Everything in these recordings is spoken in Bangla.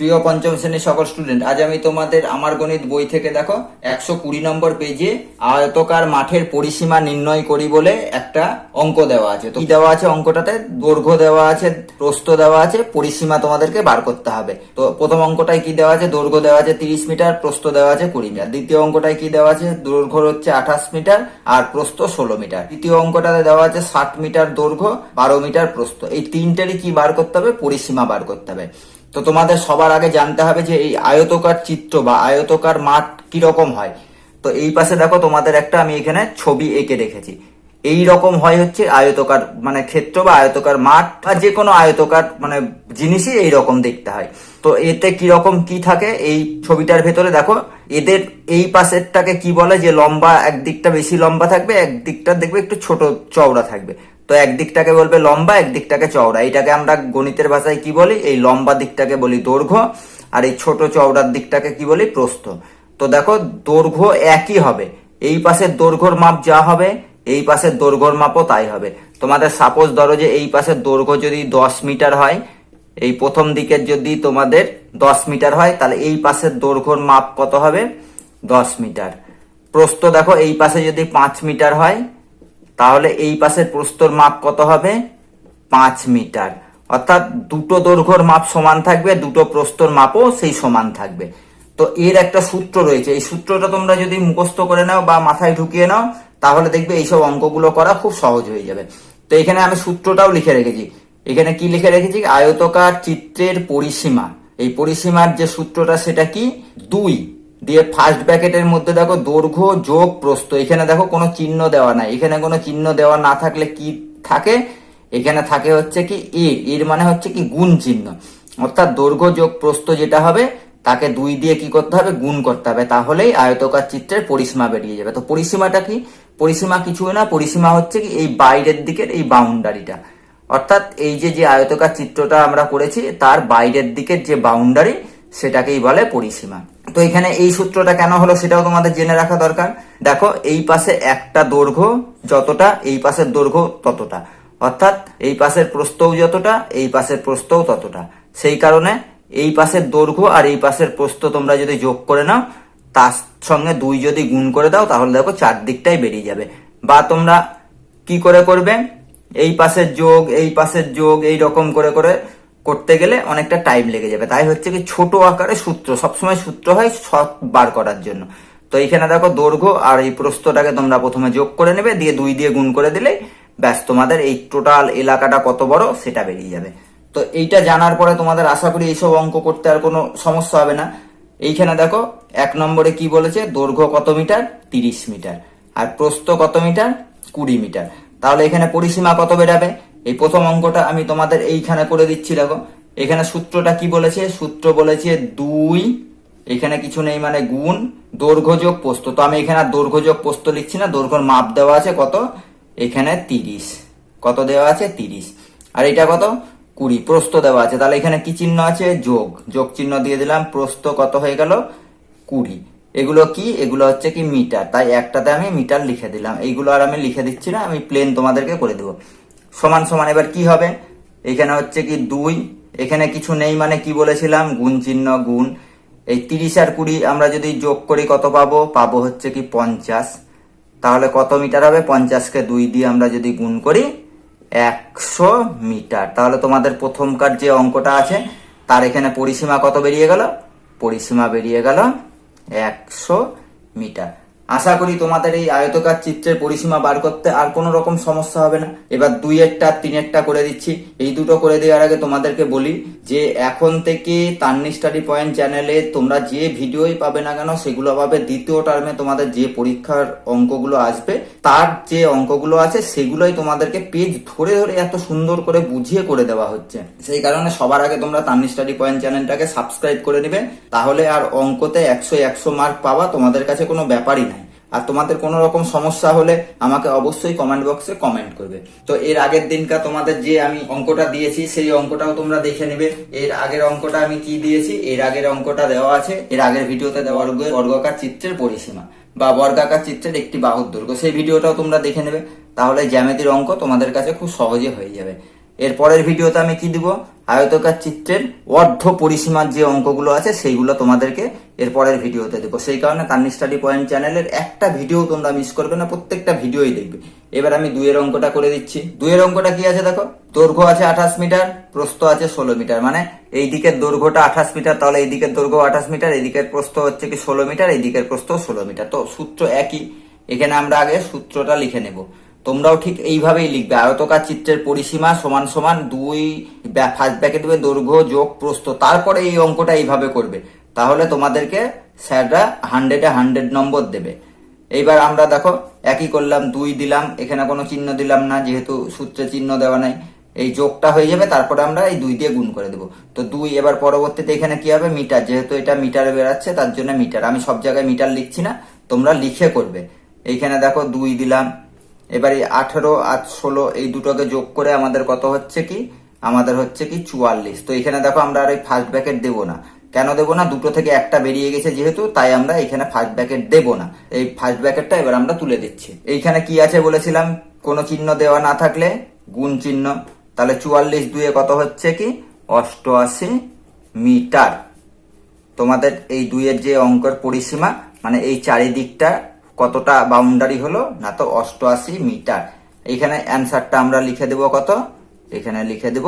প্রিয় পঞ্চম শ্রেণির সকল স্টুডেন্ট আজ আমি তোমাদের আমার গণিত বই থেকে দেখো, একশো কুড়ি নম্বর পেজে আয়তকার মাঠের পরিসীমা নির্ণয় করি বলে একটা অঙ্ক দেওয়া আছে। তো দেওয়া আছে অঙ্কটাতে? দৈর্ঘ্য দেওয়া আছে, প্রস্থ দেওয়া আছে, পরিসীমা তোমাদেরকে বার করতে হবে। তো প্রথম অঙ্কটায় কি দেওয়া আছে? দৈর্ঘ্য দেওয়া আছে তিরিশ মিটার, প্রস্থ দেওয়া আছে কুড়ি মিটার। দ্বিতীয় অঙ্কটায় কি দেওয়া আছে? দৈর্ঘ্য হচ্ছে আঠাশ মিটার আর প্রস্থ ষোলো মিটার। তৃতীয় অঙ্কটাতে দেওয়া আছে ষাট মিটার দৈর্ঘ্য, বারো মিটার প্রস্থ। এই তিনটারই কি বার করতে হবে? পরিসীমা বার করতে হবে। তো তোমাদের সবার আগে জানতে হবে যে এই আয়তকার চিত্র বা আয়তকার মাঠ কীরকম হয়। তো এই পাশে দেখো তোমাদের একটা আমি এখানে ছবি এঁকে রেখেছি। এই রকম হয় হচ্ছে আয়তকার মানে ক্ষেত্র বা আয়তকার মাঠ বা যে কোনো আয়তকার মানে জিনিসই এই রকম দেখতে হয়। তো এতে কি রকম কি থাকে এই ছবিটার ভেতরে দেখো, এদের এই পাশেরটাকে কি বলে যে লম্বা একদিকটা বেশি লম্বা থাকবে, একদিকটা দেখবে একটু ছোট চওড়া থাকবে। তো একদিকটাকে বলবে লম্বা, একদিকটাকে চওড়া। এইটাকে আমরা গণিতের ভাষায় কি বলি? এই লম্বা দিকটাকে বলি দৈর্ঘ্য, আর এই ছোট চওড়ার দিকটাকে কি বলি? প্রস্থ। তো দেখো, দৈর্ঘ্য একই হবে। এই পাশের দৈর্ঘ্যর মাপ যা হবে, এই পাশের দৈর্ঘ্যর মাপও তাই হবে। তোমাদের সাপোজ ধরো যে এই পাশের দৈর্ঘ্য যদি দশ মিটার হয়, এই প্রথম দিকের যদি তোমাদের দশ মিটার হয়, তাহলে এই পাশের দৈর্ঘ্যর মাপ কত হবে? দশ মিটার। প্রস্থ দেখো, এই পাশে যদি পাঁচ মিটার হয় তাহলে এই পাশের প্রস্তর মাপ কত হবে? পাঁচ মিটার। অর্থাৎ দুটো দৈর্ঘ্যর মাপ সমান থাকবে, দুটো প্রস্তর মাপও সেই সমান থাকবে। তো এর একটা সূত্র রয়েছে। এই সূত্রটা তোমরা যদি মুখস্থ করে নাও বা মাথায় ঢুকিয়ে নাও, তাহলে দেখবে এইসব অঙ্কগুলো করা খুব সহজ হয়ে যাবে। তো এখানে আমি সূত্রটাও লিখে রেখেছি। এখানে কি লিখে রেখেছি? আয়তকার চিত্রের পরিসীমা। এই পরিসীমার যে সূত্রটা, সেটা কি? দুই। দিয়ে ফার্স্ট ব্র্যাকেটের মধ্যে দেখো দৈর্ঘ্য, যোগ, প্রস্থ। এখানে দেখো কোনো চিহ্ন দেওয়া নাই। এখানে কোনো চিহ্ন দেওয়া না থাকলে কি থাকে? এখানে থাকে হচ্ছে কি এ। এর মানে হচ্ছে কি গুণ চিহ্ন। অর্থাৎ দৈর্ঘ্য, যোগ, প্রস্থ যেটা হবে, তাকে দুই দিয়ে কি করতে হবে? গুণ করতে হবে। তাহলেই আয়তকার চিত্রের পরিসীমা বেরিয়ে যাবে। তো পরিসীমাটা কি? পরিসীমা কিছুই না। পরিসীমা হচ্ছে কি এই বাইরের দিকের এই বাউন্ডারিটা অর্থাৎ এই যে যে আয়তকার চিত্রটা আমরা করেছি, তার বাইরের দিকের যে বাউন্ডারি সেটাকেই বলে পরিসীমা। তো এখানে এই সূত্রটা কেন হলো সেটাও তোমাদের জেনে রাখা দরকার। দেখো, এই পাশে একটা দৈর্ঘ্য যতটা, এই পাশের দৈর্ঘ্য ততটা। অর্থাৎ এই পাশের প্রস্থও যতটা, এই পাশের প্রস্থও ততটা। সেই কারণে এই পাশের দৈর্ঘ্য আর এই পাশের প্রস্থ তোমরা যদি যোগ করে নাও, তার সঙ্গে দুই যদি গুণ করে দাও, তাহলে দেখো চারদিকটাই বেরিয়ে যাবে। বা তোমরা কি করে করবে? এই পাশের যোগ, এই পাশের যোগ, এই রকম করে করে করতে গেলে অনেকটা টাইম লেগে যাবে। তাই হচ্ছে কি ছোট আকারে সূত্র, সবসময় সূত্র হয় সৎ বার করার জন্য। তো এখানে দেখো দৈর্ঘ্য আর এই প্রস্থটাকে তোমরা প্রথমে যোগ করে নেবে, দিয়ে দুই দিয়ে গুণ করে দিলে ব্যাস তোমাদের এই টোটাল এলাকাটা কত বড় সেটা বেরিয়ে যাবে। তো এইটা জানার পরে তোমাদের আশা করি এইসব অঙ্ক করতে আর কোনো সমস্যা হবে না। এইখানে দেখো এক নম্বরে কি বলেছে, দৈর্ঘ্য কত মিটার? তিরিশ মিটার। আর প্রস্থ কত মিটার? কুড়ি মিটার। তাহলে এখানে পরিসীমা কত বেরাবে? এই প্রথম অঙ্কটা আমি তোমাদের এইখানে করে দিচ্ছি, দেখো। এখানে সূত্রটা কি বলেছে? সূত্র বলেছে দুই, এখানে কিছু নেই মানে গুণ দৈর্ঘ্য যোগ পোস্ত তো আমি এখানে দৈর্ঘ্য যোগ পোস্ত লিখছি না, দৈর্ঘ্যর মাপ দেওয়া আছে কত? এখানে তিরিশ। কত দেওয়া আছে? তিরিশ। আর এটা কত? কুড়ি। প্রস্ত দেওয়া আছে। তাহলে এখানে কি চিহ্ন আছে? যোগ। যোগ চিহ্ন দিয়ে দিলাম, প্রস্থ কত হয়ে গেল? কুড়ি। এগুলো কি? এগুলো হচ্ছে কি মিটার। তাই একটাতে আমি মিটার লিখে দিলাম। এইগুলো আর আমি লিখে দিচ্ছি না, আমি প্লেন তোমাদেরকে করে দেবো। সমান সমান। এবার কি হবে? এখানে হচ্ছে কি দুই। এখানে কিছু নেই মানে কি বলেছিলাম? গুণ চিহ্ন, গুণ। এই তিরিশ আর কুড়ি আমরা যদি যোগ করি কত পাবো? পাবো হচ্ছে কি পঞ্চাশ। তাহলে কত মিটার হবে? পঞ্চাশকে দুই দিয়ে আমরা যদি গুণ করি, একশো মিটার। তাহলে তোমাদের প্রথমকার যে অঙ্কটা আছে, তার এখানে পরিসীমা কত বেরিয়ে গেল? পরিসীমা বেরিয়ে গেল একশো মিটার। আশা করি তোমাদের এই আয়তকার চিত্রের পরিসীমা বার করতে আর কোনো রকম সমস্যা হবে না। এবার দুই একটা, তিন একটা করে দিচ্ছি। এই দুটো করে দেওয়ার আগে তোমাদেরকে বলি যে এখন থেকে তান্নি স্টাডি পয়েন্ট চ্যানেলে তোমরা যে ভিডিওই পাবে না কেন, সেগুলো পাবে। দ্বিতীয় টার্মে তোমাদের যে পরীক্ষার অঙ্কগুলো আসবে, তার যে অঙ্কগুলো আছে, সেগুলোই তোমাদেরকে পেজ ধরে ধরে এত সুন্দর করে বুঝিয়ে করে দেওয়া হচ্ছে। সেই কারণে সবার আগে তোমরা তান্নি স্টাডি পয়েন্ট চ্যানেলটাকে সাবস্ক্রাইব করে নেবে। তাহলে আর অঙ্কতে একশো একশো মার্ক পাওয়া তোমাদের কাছে কোনো ব্যাপারই নাই আর তোমাদের কোনো রকম সমস্যা হলে আমাকে অবশ্যই কমেন্ট বক্সে কমেন্ট করবে। তো এর আগের দিনকার তোমাদের যে আমি অঙ্কটা দিয়েছি, সেই অঙ্কটাও তোমরা দেখে নেবে। এর আগের অঙ্কটা আমি কি দিয়েছি? এর আগের অঙ্কটা দেওয়া আছে। এর আগের ভিডিওতে দেওয়া রয়েছে বর্গাকার চিত্রের পরিসীমা বা বর্গাকার চিত্রের একটি বাহুর দৈর্ঘ্য। সেই ভিডিওটাও তোমরা দেখে নেবে। তাহলে জ্যামিতির অঙ্ক তোমাদের কাছে খুব সহজে হয়ে যাবে। এর পরের ভিডিওতে আমি কি দিব? আয়তকার চিত্রের অর্ধ পরিসীমার যে অঙ্কগুলো আছে, সেইগুলো তোমাদেরকে এর পরের ভিডিওতে দেবো। সেই কারণে কান্নি স্টাডি পয়েন্ট চ্যানেলের একটা ভিডিও তোমরা মিস করবে না, প্রত্যেকটা ভিডিওই দেখবে। এবার আমি দুইয়ের অঙ্কটা করে দিচ্ছি। দুইয়ের অঙ্কটা কি আছে দেখো? দৈর্ঘ্য আছে আঠাশ মিটার, প্রস্থ আছে ষোলো মিটার। মানে এই দিকের দৈর্ঘ্যটা আঠাশ মিটার, তাহলে এই দিকের দৈর্ঘ্য আঠাশ মিটার, এই দিকের প্রস্থ হচ্ছে কি ষোলো মিটার, এই দিকের প্রস্থ ষোলো মিটার। তো সূত্র একই। এখানে আমরা আগে সূত্রটা লিখে নেব। তোমরাও ঠিক এইভাবেই লিখবে। আয়তকার চিত্রের পরিসীমা সমান সমান দুই ফার্স্ট ব্যাকেট দেবে, দৈর্ঘ্য, যোগ, প্রস্থ। তারপরে এই অঙ্কটা এইভাবে করবে। তাহলে তোমাদেরকে স্যাররা হান্ড্রেডে হান্ড্রেড নম্বর দেবে। এইবার আমরা দেখো, একই করলাম, দুই দিলাম, এখানে কোনো চিহ্ন দিলাম না, যেহেতু সূত্রে চিহ্ন দেওয়া নাই। এই যোগটা হয়ে যাবে, তারপরে আমরা এই দুই দিয়ে গুণ করে দেবো। তো দুই এবার পরবর্তীতে এখানে কি হবে? মিটার। যেহেতু এটা মিটারে বেরাচ্ছে তার জন্য মিটার। আমি সব জায়গায় মিটার লিখছি না, তোমরা লিখে করবে। এইখানে দেখো, দুই দিলাম এবার এই আঠেরো আর ষোলো, এই দুটোকে যোগ করে আমাদের কত হচ্ছে কি? আমাদের হচ্ছে কি চুয়াল্লিশ। তো এখানে দেখো আমরা আর এই ফার্স্ট ব্যাকেট দেবো না। কেন দেবো না? দুটো থেকে একটা বেরিয়ে গেছে যেহেতু, তাই আমরা এখানে ফার্স্ট ব্যাকেট দেবো না। এই ফার্স্ট ব্যাকেটটা এবার আমরা তুলে দিচ্ছি। এইখানে কি আছে বলেছিলাম? কোনো চিহ্ন দেওয়া না থাকলে গুণ চিহ্ন। তাহলে চুয়াল্লিশ দুয়ে কত হচ্ছে কি? অষ্টআশি মিটার। তোমাদের এই দুইয়ের যে অঙ্কের পরিসীমা মানে এই চারিদিকটা কতটা বাউন্ডারি হলো? না তো অষ্টআশি মিটার। এখানে অ্যান্সারটা আমরা লিখে দেব কত? এখানে লিখে দেব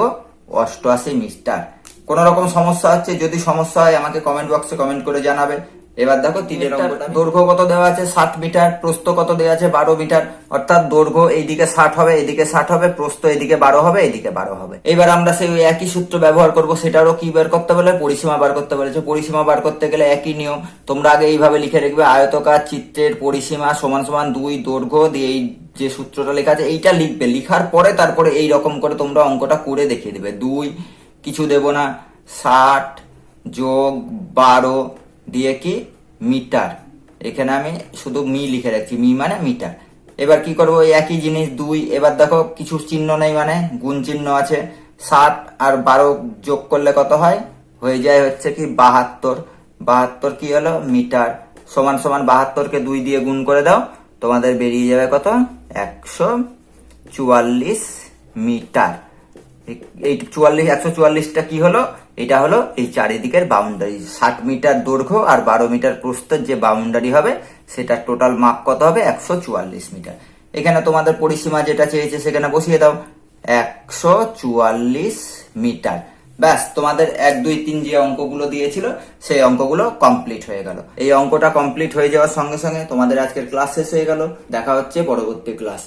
অষ্টআশি মিটার। কোন রকম সমস্যা হচ্ছে? যদি সমস্যা হয়, আমাকে কমেন্ট বক্সে কমেন্ট করে জানাবে এবার দেখো তিনের দৈর্ঘ্য কত দেওয়া আছে? ষাট মিটার প্রস্থ কত দেওয়া আছে? বারো মিটার। অর্থাৎ দৈর্ঘ্য এইদিকে ষাট হবে এইদিকে ষাট হবে প্রস্থ এদিকে বারো হবে এদিকে বারো হবে। এবার আমরা সেই একই সূত্র ব্যবহার করব সেটারও কি বের করতে বলে পরিসীমা বার করতে বলেছে। পরিসীমা বার করতে গেলে একই নিয়ম। তোমরা আগে এইভাবে লিখে রাখবে আয়তকার চিত্রের পরিসীমা সমান সমান দুই দৈর্ঘ্য দিয়ে এই যে সূত্রটা লেখা আছে এইটা লিখবে। লিখার পরে তারপরে এই রকম করে তোমরা অঙ্কটা করে দেখিয়ে দেবে। দুই কিছু দেব না ষাট যোগ বারো দিয়ে কি? মিটার। এখানে আমি শুধু মি লিখে রাখছি। মি মানে মিটার। এবার কি করব? একই জিনিস, দুই। এবার দেখো কিছু চিহ্ন নেই মানে গুণ চিহ্ন আছে। ষাট আর বারো যোগ করলে কত হয়? হয়ে যায় হচ্ছে কি বাহাত্তর। বাহাত্তর কি হলো? মিটার। সমান সমান বাহাত্তরকে দুই দিয়ে গুণ করে দাও। তোমাদের বেরিয়ে যাবে কত? একশো চুয়াল্লিশ মিটার। এই চুয়াল্লিশ, একশো চুয়াল্লিশটা কি হলো? এটা হলো এই চারিদিকের বাউন্ডারি ষাট মিটার দৈর্ঘ্য আর বারো মিটার প্রস্থের যে বাউন্ডারি হবে সেটা টোটাল মাপ কত হবে? একশো চুয়াল্লিশ মিটার। এখানে তোমাদের পরিসীমা যেটা চেয়েছে, সেখানে বসিয়ে দাও। একশো চুয়াল্লিশ মিটার। ব্যাস, তোমাদের এক, দুই, তিন যে অঙ্কগুলো দিয়েছিল, সেই অঙ্কগুলো কমপ্লিট হয়ে গেল। এই অঙ্কটা কমপ্লিট হয়ে যাওয়ার সঙ্গে সঙ্গে তোমাদের আজকের ক্লাস শেষ হয়ে গেল। দেখা হচ্ছে পরবর্তী ক্লাস